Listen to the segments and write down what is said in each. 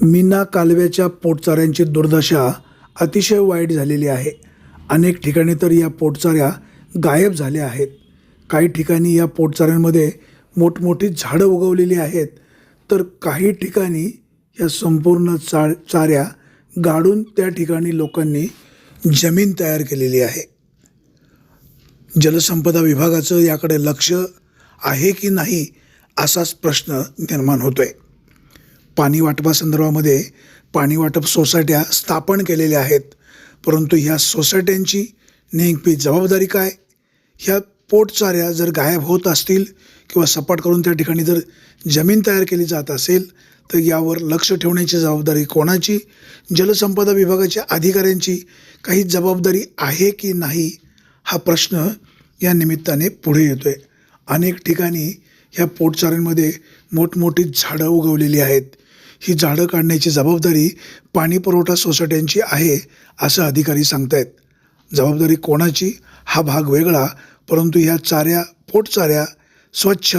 मीना कालव्याच्या पोटचाऱ्यांची दुर्दशा अतिशय वाईट झालेली आहे. अनेक ठिकाणी तर या पोटचाऱ्या गायब झाल्या आहेत. काही ठिकाणी या पोटचाऱ्यांमध्ये मोठमोठी झाडं उगवलेली आहेत. तर काही ठिकाणी या संपूर्ण चा चाऱ्या गाडून त्या ठिकाणी लोकांनी जमीन तयार केलेली आहे. जलसंपदा विभागाचं याकडे लक्ष आहे की नाही असाच प्रश्न निर्माण होतो आहे पाणी वाटपासंदर्भामध्ये पाणी वाटप सोसायट्या स्थापन केलेल्या आहेत. परंतु ह्या सोसायट्यांची नेमकी जबाबदारी काय? ह्या पोटचाऱ्या जर गायब होत असतील किंवा सपाट करून त्या ठिकाणी जर जमीन तयार केली जात असेल तर यावर लक्ष ठेवण्याची जबाबदारी कोणाची? जलसंपदा विभागाच्या अधिकाऱ्यांची काही जबाबदारी आहे की नाही? हा प्रश्न या निमित्ताने पुढे येतो आहे अनेक ठिकाणी ह्या पोटचाऱ्यांमध्ये मोठमोठी झाडं उगवलेली आहेत. ही झाडं काढण्याची जबाबदारी पाणी पुरवठा सोसायट्यांची आहे असं अधिकारी सांगतायत. जबाबदारी कोणाची? हा भाग वेगळा परंतु ह्या चाऱ्या पोटचाऱ्या स्वच्छ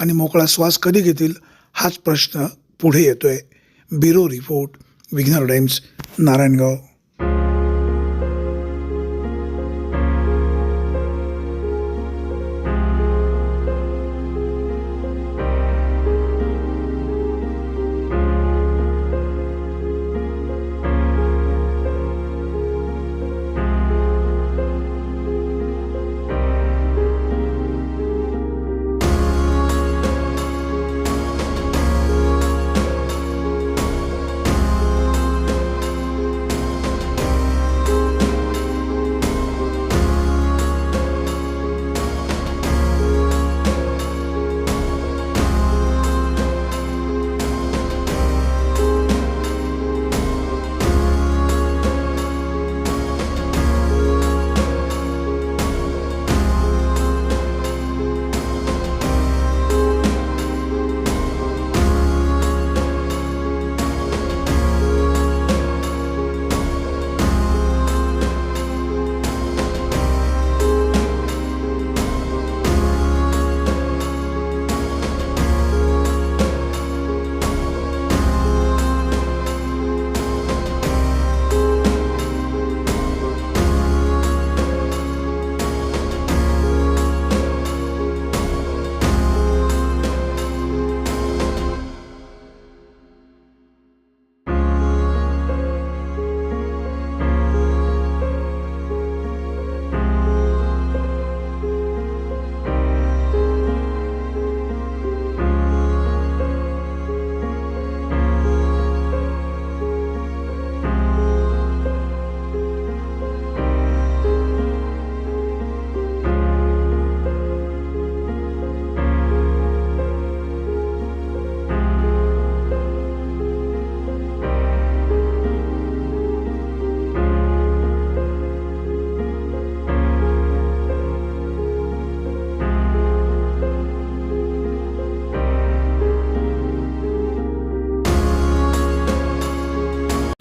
आणि मोकळा श्वास कधी घेतील हाच प्रश्न पुढे येतोय. ब्युरो रिपोर्ट विघ्नर टाइम्स नारायणगाव.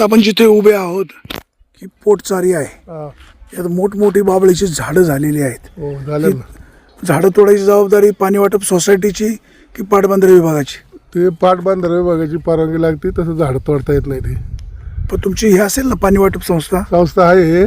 आपण जिथे उभे आहोत ही पोटचारी आहे. हा. यात मोठमोठी बाबळीची झाडं झालेली आहेत. हो झाडं तोडायची जबाबदारी पाणी वाटप सोसायटीची की पाटबंधारे विभागाची? ते पाटबंधारे विभागाची परवानगी लागते तसं झाड तोडता येत नाही ते. पण तुमची ही असेल ना पाणी वाटप संस्था? संस्था आहे हे.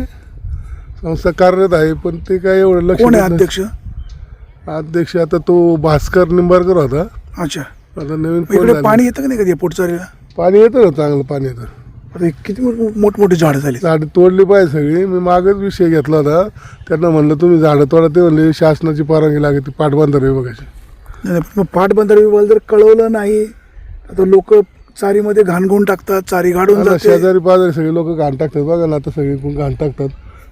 संस्था कार्यरत आहे पण ते काय एवढं लक्ष कोण आहे देत अध्यक्ष नाही. अध्यक्ष? आता तो भास्कर निंबाळकर होता. अच्छा. आता नवीन मग कोण इकडे झाले? पाणी येतं का नाही कधी पोटचारीला? पाणी येतं ना चांगलं पाणी येतं. आता हे किती मोठ- मोठमोठी झाडं झाली. झाडं तोडली पाहिजे सगळी. मी मागच विषय घेतला होता. त्यांना म्हणलं तुम्ही झाडं तोडा. ते म्हणले शासनाची परवानगी लागते पाटबंधारे विभागाची. नाही, पण मग पाटबंधारे जर कळवलं नाही आता लोक चारीमध्ये घाणगुण टाकतात चारी गाडून आता जाते. शेजारी पाजारी सगळे लोक घाण टाकतात. बघा ना आता सगळे कोण घाण टाकतात.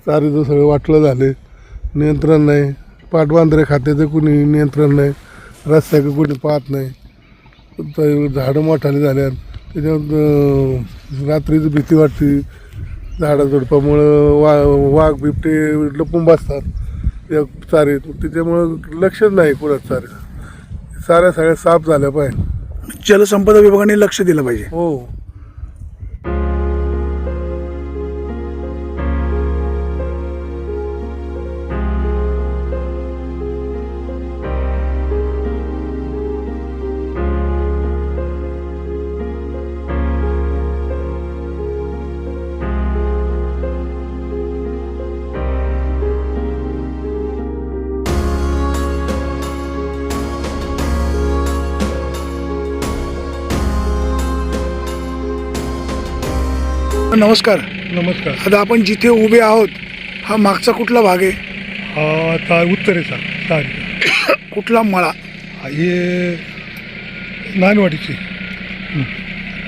चारीचं सगळं वाटलं झाले. नियंत्रण नाही. पाटबांधरे खात्याचं कुणी नियंत्रण नाही. रस्त्याचं कुणी पाहत नाही. तर झाडं मोठाले झाल्यात. त्याच्यात अं, रात्रीची भीती वाटते. झाडं झुडपामुळं वा वाघ बिबटे लपून बसतात. त्या चारीत त्याच्यामुळं लक्षच नाही कुणाच चारी. साऱ्या सगळ्या साफ झाल्या पाहिजे. जलसंपदा विभागाने लक्ष दिलं पाहिजे. हो. नमस्कार. नमस्कार. आता आपण जिथे उभे आहोत हा मागचा कुठला भाग आहे? हा ता उत्तरेचा तारीख कुठला मळा? हे नानवाडीची.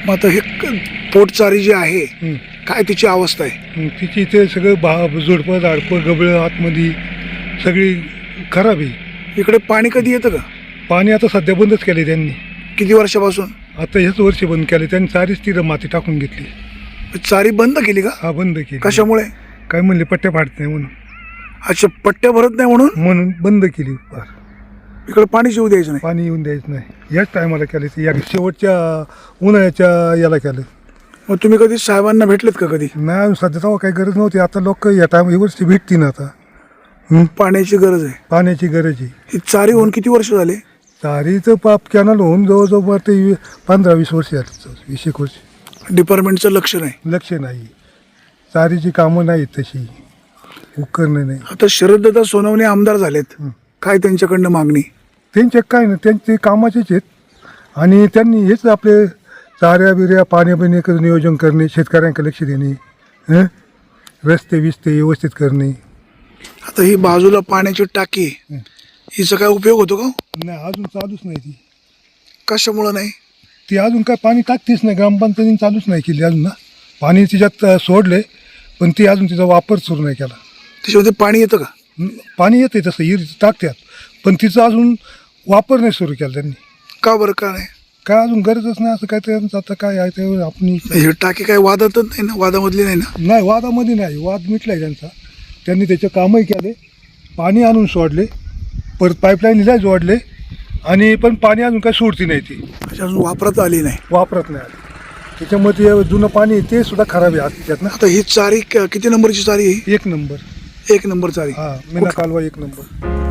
मग आता हे क- पोटचारी जी आहे हं. काय तिची अवस्था आहे? मग तिची इथे सगळं बा झुडपं झाडपं गबळं आतमध्ये सगळी खराब आहे. इकडे पाणी कधी येतं का? पाणी आता सध्या बंदच केले त्यांनी. किती वर्षापासून? आता हेच वर्षी बंद केले त्यांनी सारीच तिथं माती टाकून घेतली. चारी बंद केली का? हा बंद केली. कशामुळे? काय म्हणले पट्ट्या फाडत नाही म्हणून. अच्छा पट्ट्या भरत नाही म्हणून? म्हणून बंद केली. फार इकडे पाणी येऊ द्यायचं नाही? पाणी येऊन द्यायचं नाही. याच टायमाला केलं या शेवटच्या उन्हाळ्याच्या याला केलं. मग तुम्ही कधी साहेबांना भेटलेत का कधी? नाही सध्या तेव्हा काही गरज नव्हती. आता लोक या टाइम ही वर्षी भेटतील ना आता. हं? पाण्याची गरज आहे. पाण्याची गरज आहे. ही चारी होऊन किती वर्ष झाले? चारीचं पाप कॅनल होऊन जवळजवळ ते पंधरा वीस वर्ष झाली. वीस एक वर्ष. डिपार्टमेंटचं लक्ष नाही. लक्ष नाही. चारीची कामं नाहीत तशी. उपकरणं नाही. आता शरदत्ता सोनवणे आमदार झालेत. काय त्यांच्याकडनं मागणी? त्यांचे काय नाही त्यांचे कामाचेच आहेत. आणि त्यांनी हेच आपले चाऱ्या बिऱ्या पाणी बिणे नियोजन करणे शेतकऱ्यांकडे लक्ष देणे हं? रस्ते बिस्ते व्यवस्थित करणे. आता ही बाजूला पाण्याची टाकी. हिचा काय उपयोग होतो का नाही अजून चालूच नाही ती. कशामुळं नाही? ती अजून काय पाणी टाकतेच नाही ग्रामपंचायतीने चालूच नाही केली अजून ना. पाणी तिच्यात सोडले पण ती अजून तिचा वापर सुरू नाही केला. त्याच्यामध्ये पाणी येतं का? न- पाणी येते तसं इर टाकतात पण तिचा अजून वापर नाही सुरू केला त्यांनी. का बरं? का नाही? काय अजून गरजच नाही असं काय त्यांचं आता काय आहे ते आपण ही टाकी काय वादातच नाही ना? वादामधली नाही ना? नाही वादामध्ये नाही. वाद मिटलाय त्यांचा. त्यांनी त्याचे कामही केले पाणी आणून सोडले परत पाईपलाईनला जोडले आणि पण पाणी अजून काय सोडती नाही ती. म्हणजे अजून वापरात आली नाही. वापरत नाही आली. त्याच्यामध्ये जे जुनं पाणी आहे ते सुद्धा खराब आहे आज ना आता ही चारी क- किती नंबरची चारी आहे एक नंबर? एक नंबर चारी. हा मीना कालवा एक नंबर.